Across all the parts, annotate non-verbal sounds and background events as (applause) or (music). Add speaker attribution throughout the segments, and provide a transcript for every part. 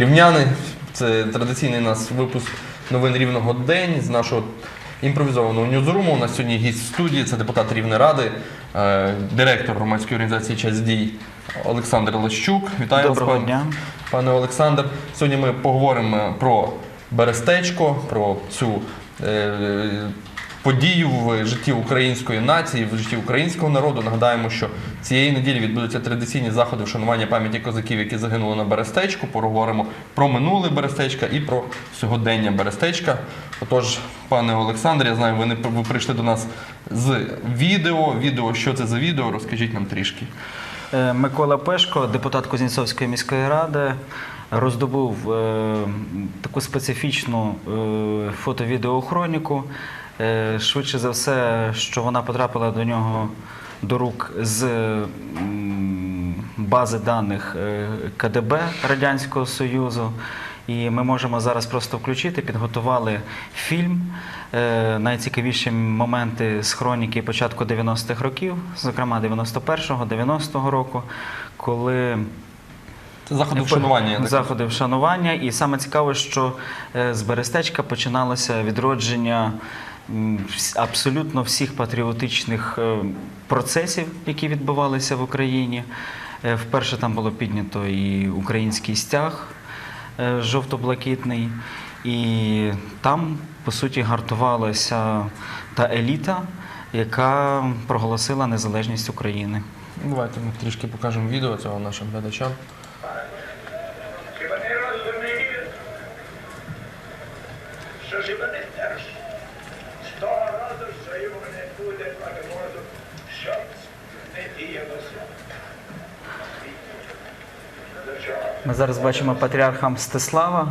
Speaker 1: Рівняни, це традиційний нас випуск новин рівного день з нашого імпровізованого ньюзруму. У нас сьогодні гість в студії, це депутат Рівнеради, е, директор громадської організації Час дій Олександр Лещук. Вітаю
Speaker 2: Доброго
Speaker 1: вас, пане-
Speaker 2: дня.
Speaker 1: пане Олександр. Сьогодні ми поговоримо про Берестечко, про цю е, подію в житті української нації, в житті українського народу. Нагадаємо, що цієї неділі відбудуться традиційні заходи вшанування пам'яті козаків, які загинули на Берестечку. Поговоримо про минуле Берестечка і про сьогодення Берестечка. Отож, пане Олександре, я знаю, ви не ви прийшли до нас з відео. Відео, що це за відео? Розкажіть нам трішки.
Speaker 2: Е, Микола Пешко, депутат Кузнєцовської міської ради, роздобув е, таку специфічну е, фото-відеохроніку. Е, швидше за все, що вона потрапила до нього до рук з бази даних е, КДБ Радянського Союзу. І ми можемо зараз просто включити, підготували фільм. Е, найцікавіші моменти з хроніки початку 90-х років, зокрема 91-го, 90-го року, коли
Speaker 1: заходи вшанування.
Speaker 2: заходи вшанування. І саме цікаве, що з Берестечка починалося відродження абсолютно всіх патріотичних е, процесів, які відбувалися в Україні. Е, Вперше там було піднято і український стяг е, жовто-блакитний. І там, по суті, гартувалася та еліта, яка проголосила незалежність України.
Speaker 1: Давайте ми трішки покажемо відео цього нашим глядачам.
Speaker 2: Ми зараз бачимо патріарха Мстислава,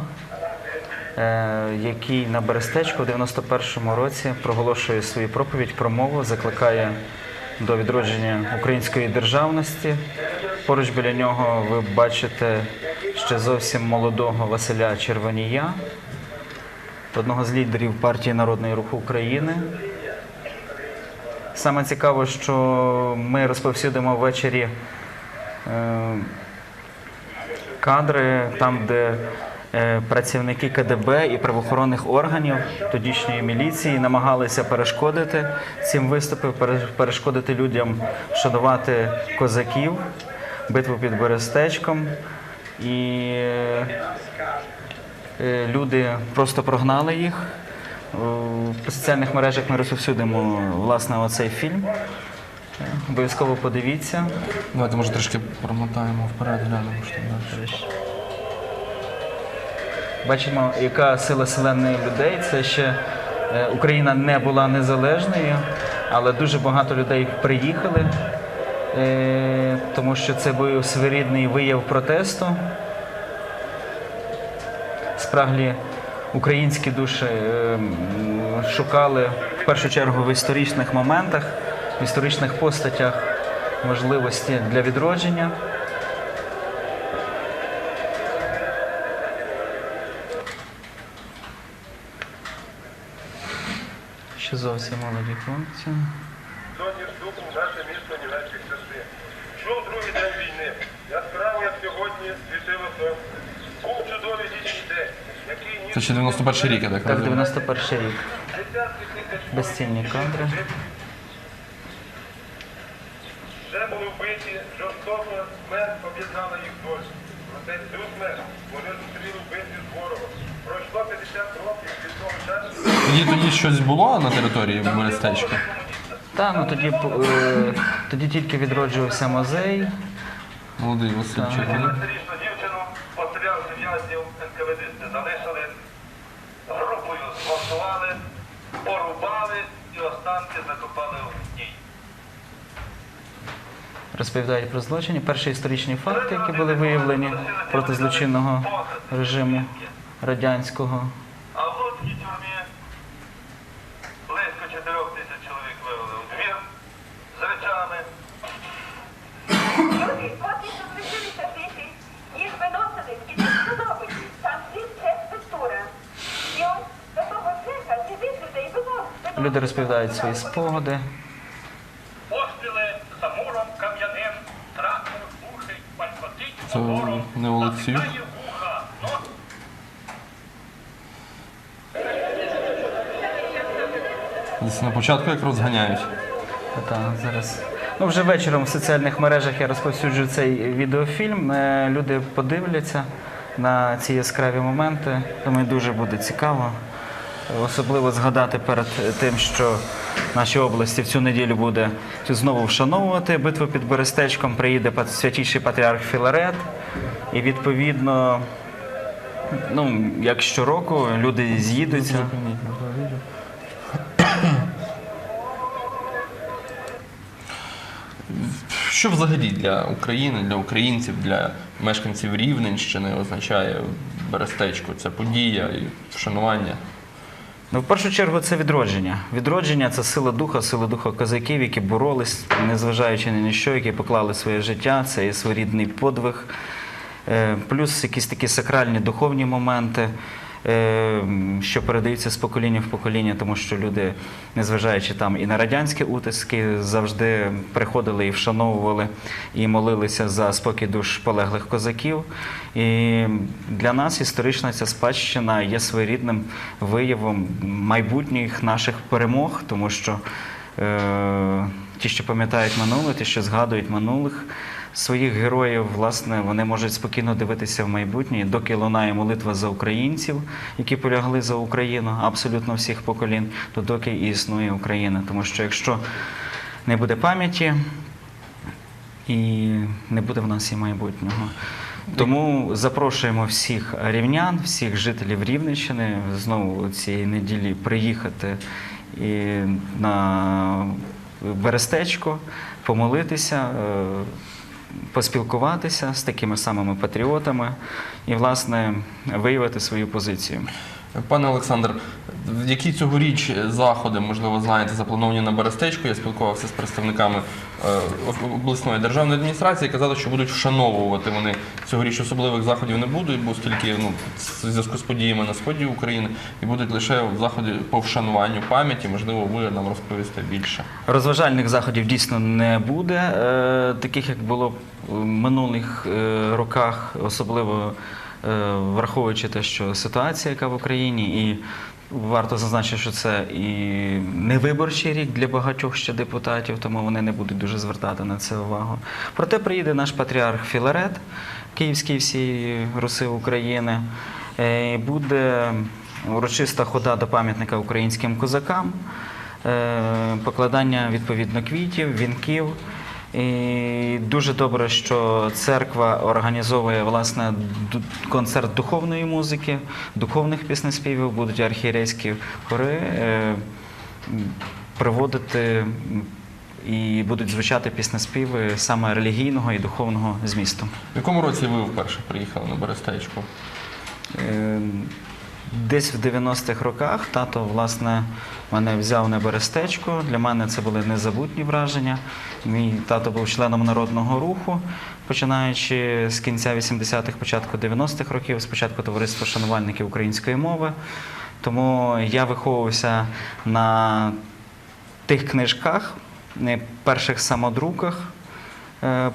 Speaker 2: е, який на Берестечку у 91-му році проголошує свою проповідь, промову, закликає до відродження української державності. Поруч біля нього ви бачите ще зовсім молодого Василя Червонія, одного з лідерів партії Народний рух України. Саме цікаво, що ми розповсюдимо ввечері е, кадри там, де е, працівники КДБ і правоохоронних органів тодішньої міліції намагалися перешкодити цим виступам, перешкодити людям вшанувати козаків, битву під Берестечком. І е, люди просто прогнали їх. В соціальних мережах ми розповсюдимо власне оцей фільм. Обов'язково подивіться.
Speaker 1: Давайте, може, трішки промотаємо вперед, глянемо, що там далі.
Speaker 2: Бачимо, яка сила селеної людей. Це ще е, Україна не була незалежною, але дуже багато людей приїхали, е, тому що це був своєрідний вияв протесту. Спраглі українські душі е, шукали в першу чергу в історичних моментах, в історичних постатях можливості для відродження. Ще зовсім молоді хлопці.
Speaker 3: Сьогодні вступом в наше місто німецькі часи. Йшов другий день війни. Яскраво, як сьогодні, світило сонце. Був чудовий літній день, який ніс
Speaker 1: Це ще 91 рік, я так
Speaker 2: Так,
Speaker 1: розумію.
Speaker 2: 91 рік. Безцінні кадри.
Speaker 3: вже були вбиті, жорстоко смерть об'єднала їх долю. Проте цю смерть вони зустріли в битві з ворогом. Пройшло 50 років від того часу.
Speaker 1: Тоді тоді щось було на території Берестечка?
Speaker 2: Так, ну тоді, е, тоді тільки відроджувався музей.
Speaker 1: Молодий Василь Червоний.
Speaker 3: 15-річну дівчину пострілявши в'язнів НКВДисти залишили, групою зґвалтували, порубали і останки закопали в.
Speaker 2: Розповідають про злочини. Перші історичні факти, які були виявлені проти злочинного режиму радянського.
Speaker 3: А в Луцькій тюрмі близько 4 тисяч чоловік вивели у двір з речами.
Speaker 4: Люди, поки що злишилися тихі, їх виносили і судовищі. Там всі це спектура. І ось до того цеха сидить людей виносили.
Speaker 2: Люди розповідають свої спогади.
Speaker 1: Це не
Speaker 3: Олексів.
Speaker 1: Десь на початку як розганяють.
Speaker 2: Так, зараз. Ну, Вже вечором в соціальних мережах я розповсюджу цей відеофільм. Е, люди подивляться на ці яскраві моменти. Думаю, дуже буде цікаво. Особливо згадати перед тим, що нашій області в цю неділю буде знову вшановувати битву під Берестечком. Приїде святіший патріарх Філарет. І відповідно, ну, як щороку, люди з'їдуться.
Speaker 1: Що взагалі для України, для українців, для мешканців Рівненщини означає Берестечко? Це подія і вшанування.
Speaker 2: Ну, в першу чергу, це відродження. Відродження це сила духа, сила духа козаків, які боролись, незважаючи ні на що, які поклали своє життя, це є своєрідний подвиг. Е, Плюс якісь такі сакральні духовні моменти, що передаються з покоління в покоління, тому що люди, незважаючи там і на радянські утиски, завжди приходили і вшановували і молилися за спокій душ полеглих козаків. І для нас історична ця спадщина є своєрідним виявом майбутніх наших перемог, тому що е, ті, що пам'ятають минуле, ті, що згадують минулих своїх героїв, власне, вони можуть спокійно дивитися в майбутнє, доки лунає молитва за українців, які полягли за Україну, абсолютно всіх поколінь, то доки і існує Україна. Тому що якщо не буде пам'яті, і не буде в нас і майбутнього. Тому запрошуємо всіх рівнян, всіх жителів Рівненщини знову цієї неділі приїхати і на Берестечко, помолитися, е, поспілкуватися з такими самими патріотами і, власне, виявити свою позицію.
Speaker 1: Пане Олександр, які цьогоріч заходи, можливо, знаєте, заплановані на Берестечку? Я спілкувався з представниками е, обласної державної адміністрації, казали, що будуть вшановувати вони цьогоріч особливих заходів не будуть, бо оскільки ну, в зв'язку з подіями на сході України і будуть лише заходи по вшануванню пам'яті. Можливо, ви нам розповісте більше.
Speaker 2: Розважальних заходів дійсно не буде, е, таких як було в минулих е, роках, особливо враховуючи те, що ситуація, яка в Україні, і варто зазначити, що це і не виборчий рік для багатьох ще депутатів, тому вони не будуть дуже звертати на це увагу. Проте приїде наш патріарх Філарет, київський всі Руси України. Е, Буде урочиста хода до пам'ятника українським козакам е, покладання відповідно квітів, вінків. І дуже добре, що церква організовує власне концерт духовної музики, духовних піснеспівів, будуть архієрейські хори е, м, приводити і будуть звучати піснеспіви саме релігійного і духовного змісту.
Speaker 1: В якому році ви вперше приїхали на Берестечко?
Speaker 2: Десь в 90-х роках тато власне мене взяв на берестечко. Для мене це були незабутні враження. Мій тато був членом народного руху, починаючи з кінця 80-х, початку 90-х років, спочатку товариство шанувальників української мови. Тому я виховувався на тих книжках, перших самодруках е,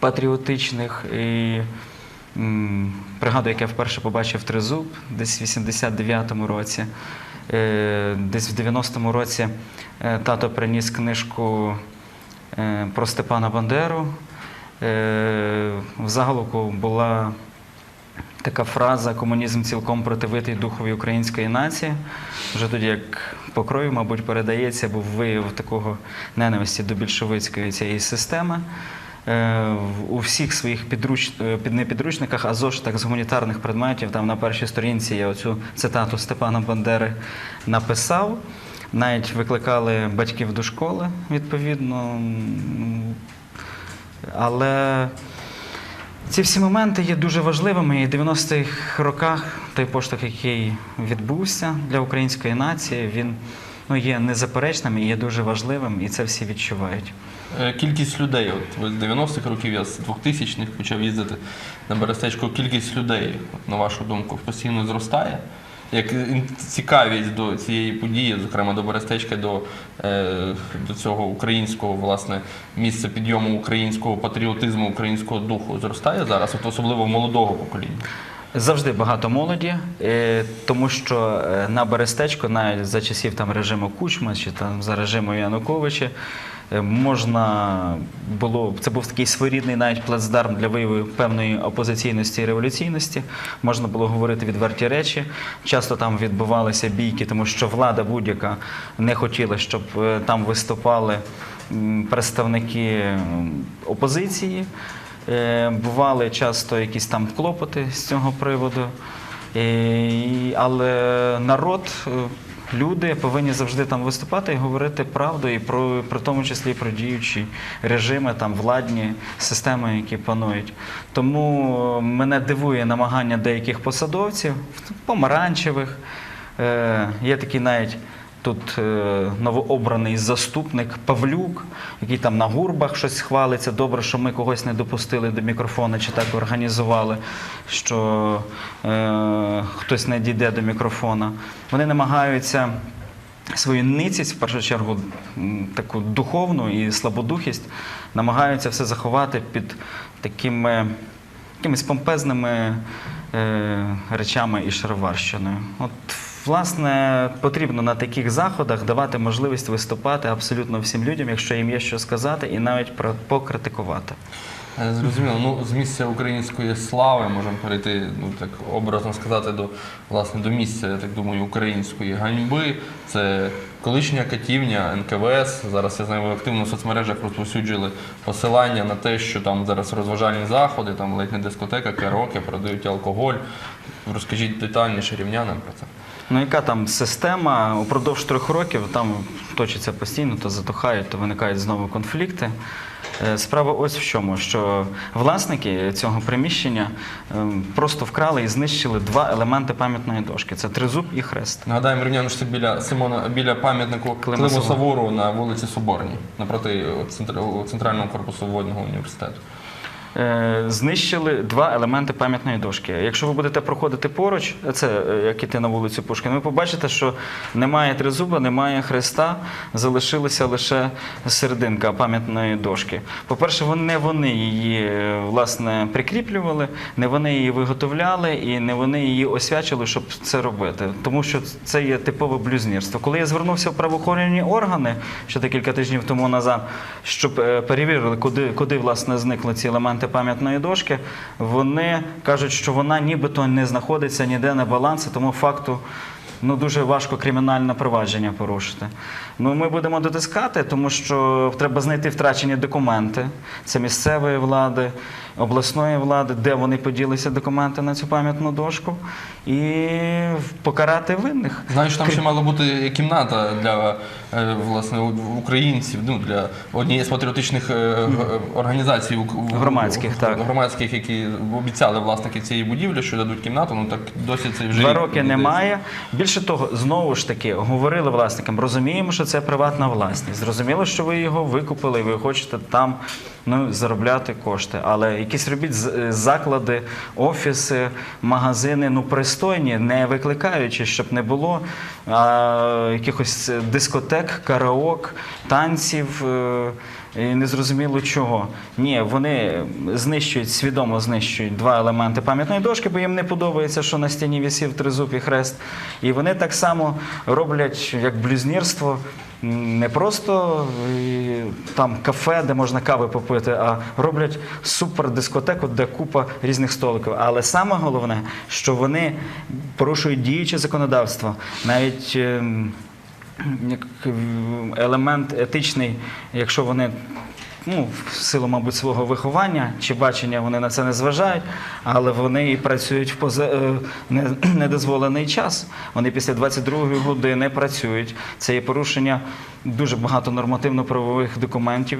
Speaker 2: патріотичних. І пригадую, як я вперше побачив тризуб десь в 89-му році. Е, Десь в 90-му році е, тато приніс книжку е, про Степана Бандеру. В заголовку була така фраза комунізм цілком противитий духові української нації. Вже тоді, як по крові, мабуть, передається, був вияв такого ненависті до більшовицької цієї системи. Е, У всіх своїх підруч... е, під непідручниках, а зошитах з гуманітарних предметів, там на першій сторінці я оцю цитату Степана Бандери написав. Навіть викликали батьків до школи, відповідно. Але ці всі моменти є дуже важливими. І в 90-х роках той поштовх, який відбувся для української нації, він ну, є незаперечним і є дуже важливим, і це всі відчувають.
Speaker 1: Е, Кількість людей, от з 90-х років, я з 2000-х почав їздити на Берестечко. Кількість людей, на вашу думку, постійно зростає. Як цікавість до цієї події, зокрема до Берестечка, до, е, до цього українського власне місця підйому українського патріотизму, українського духу зростає зараз, от особливо молодого покоління.
Speaker 2: Завжди багато молоді, е, тому що е, на Берестечко, навіть за часів там режиму Кучма чи там за режиму Януковича, е, можна було це був такий своєрідний навіть плацдарм для вияву певної опозиційності і революційності. Можна було говорити відверті речі. Часто там відбувалися бійки, тому що влада будь-яка не хотіла, щоб там виступали представники опозиції. Е, Бували часто якісь там клопоти з цього приводу. Е, Але народ, е, люди повинні завжди там виступати і говорити правду, і про, про тому числі про діючі режими, там владні системи, які панують. Тому мене дивує намагання деяких посадовців, помаранчевих. Є такий навіть тут е, новообраний заступник Павлюк, який там на гурбах щось хвалиться. Добре, що ми когось не допустили до мікрофона чи так організували, що е, хтось не дійде до мікрофона. Вони намагаються свою ницість, в першу чергу, таку духовну і слабодухість, намагаються все заховати під такими якимись помпезними е, речами і шароварщиною. От, власне, потрібно на таких заходах давати можливість виступати абсолютно всім людям, якщо їм є що сказати, і навіть покритикувати.
Speaker 1: Е, Зрозуміло. Ну, з місця української слави можемо перейти, ну так образно сказати, до власне до місця, я так думаю, української ганьби. Це колишня катівня НКВС. Зараз я знаю, ви активно в соцмережах розповсюджили посилання на те, що там зараз розважальні заходи, там ледь не дискотека, караоке, продають алкоголь. Розкажіть детальніше рівнянам про це.
Speaker 2: Ну, яка там система упродовж трьох років там точиться постійно, то затухають, то виникають знову конфлікти. Е, Справа ось в чому, що власники цього приміщення ем, просто вкрали і знищили два елементи пам'ятної дошки: це тризуб і хрест.
Speaker 1: Нагадаємо рівняну, що це біля Симона, біля пам'ятнику
Speaker 2: Климу
Speaker 1: Савору на вулиці Соборній, напроти центр- центрального корпусу водного університету.
Speaker 2: Е, Знищили два елементи пам'ятної дошки. Якщо ви будете проходити поруч, це е, як іти на вулицю Пушкіна, ви побачите, що немає тризуба, немає хреста, залишилася лише серединка пам'ятної дошки. По-перше, не вони її е, власне прикріплювали, не вони її виготовляли і не вони її освячили, щоб це робити. Тому що це є типове блюзнірство. Коли я звернувся в правоохоронні органи ще декілька тижнів тому назад, щоб перевірили, куди, куди власне зникли ці елементи пам'ятної дошки, вони кажуть, що вона нібито не знаходиться ніде на балансі, тому факту. Ну, дуже важко кримінальне провадження порушити. Ну, ми будемо дотискати, тому що треба знайти втрачені документи. Це місцевої влади, обласної влади, де вони поділися документи на цю пам'ятну дошку, і покарати винних.
Speaker 1: Знаю, що там ще мала бути кімната для е, власне українців, ну для однієї з патріотичних е, організацій
Speaker 2: Громадських, так.
Speaker 1: громадських, які обіцяли власники цієї будівлі, що дадуть кімнату. Ну так досі це вже
Speaker 2: Два роки немає. Більше того, знову ж таки, говорили власникам, розуміємо, що це приватна власність. Зрозуміло, що ви його викупили, і ви хочете там ну, заробляти кошти. Але якісь робіть е, заклади, офіси, магазини, ну пристойні, не викликаючи, щоб не було а, якихось дискотек, караок, танців. е, Незрозуміло чого. Ні, вони знищують, свідомо знищують два елементи пам'ятної дошки, бо їм не подобається, що на стіні висів тризуб і хрест. І вони так само роблять як блюзнірство. Не просто е, там кафе, де можна кави попити, а роблять супер дискотеку, де купа різних столиків. Але саме головне, що вони порушують діюче законодавство. Навіть ем, елемент етичний, якщо вони. Ну, в силу, мабуть, свого виховання чи бачення вони на це не зважають, але вони і працюють в поза... е, (clears throat) недозволений час. Вони після 22-ї години працюють. Це є порушення дуже багато нормативно-правових документів,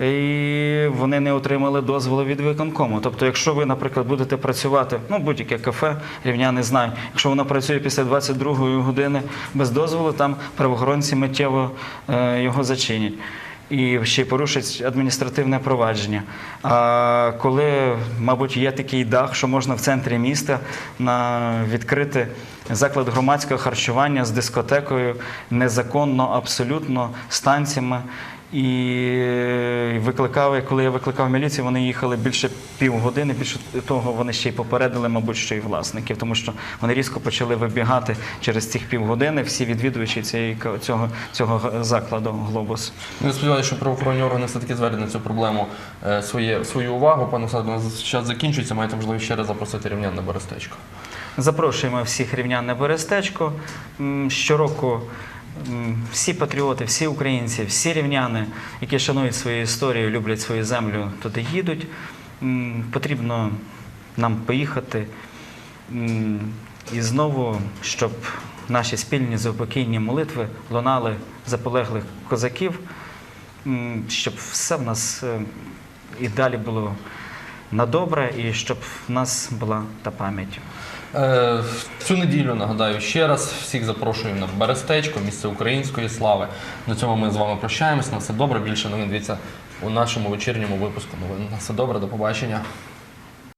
Speaker 2: і вони не отримали дозволу від виконкому. Тобто, якщо ви, наприклад, будете працювати, ну будь-яке кафе, рівняни знають, якщо воно працює після 22-ї години без дозволу, там правоохоронці миттєво е, його зачинять. І ще й порушить адміністративне провадження. А коли, мабуть, є такий дах, що можна в центрі міста на відкрити заклад громадського харчування з дискотекою, незаконно, абсолютно, з танцями. І викликали, коли я викликав міліцію, вони їхали більше півгодини. Більше того, вони ще й попередили, мабуть, що і власників, тому що вони різко почали вибігати через цих півгодини всі відвідувачі цієї цього, цього закладу Глобус.
Speaker 1: Ми сподіваюся, що правоохоронні органи все-таки звернуть на цю проблему е, своє, свою увагу. Пане Олександре, у нас час закінчується, маєте можливість ще раз запросити рівнян на Берестечко.
Speaker 2: Запрошуємо всіх рівнян на Берестечко. Щороку всі патріоти, всі українці, всі рівняни, які шанують свою історію, люблять свою землю, туди їдуть. Потрібно нам поїхати. І знову, щоб наші спільні заупокійні молитви лунали за полеглих козаків, щоб все в нас е, і далі було на добре, і щоб в нас була та пам'ять.
Speaker 1: Е, Цю неділю нагадаю ще раз. Всіх запрошуємо на Берестечко, місце української слави. На цьому ми з вами прощаємось. На все добре. Більше новин дивіться у нашому вечірньому випуску. Новин на все добре. До побачення.